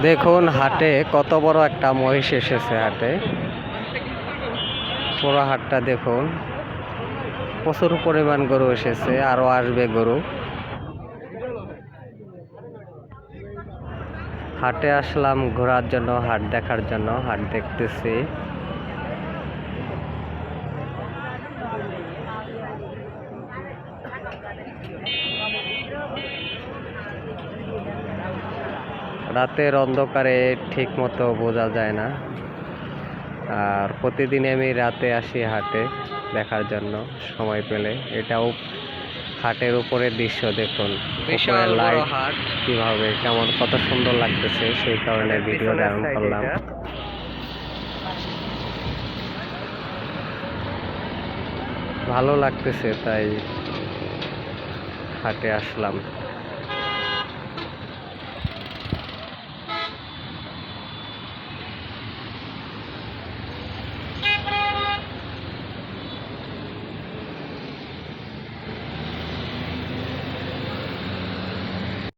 দেখুন, হাটে কত বড় একটা মহিষ এসেছে হাটে। পুরো হাটটা দেখুন। প্রচুর পরিমাণ গরু এসেছে, আরও আসবে গরু। হাটে আসলাম ঘোরার জন্য, হাট দেখার জন্য, হাট দেখতেছি। রাতের অন্ধকারে ঠিক মতো বোঝা যায় না। আর প্রতিদিন আমি রাতে আসি হাটে দেখার জন্য সময় পেলে। এটাও হাটের উপরের দৃশ্য দেখুন। উপরে লাইট কীভাবে কেমন কত সুন্দর লাগতেছে সেই কারণে ভিডিও ধারণ করলাম। ভালো লাগতেছে তাই হাটে আসলাম।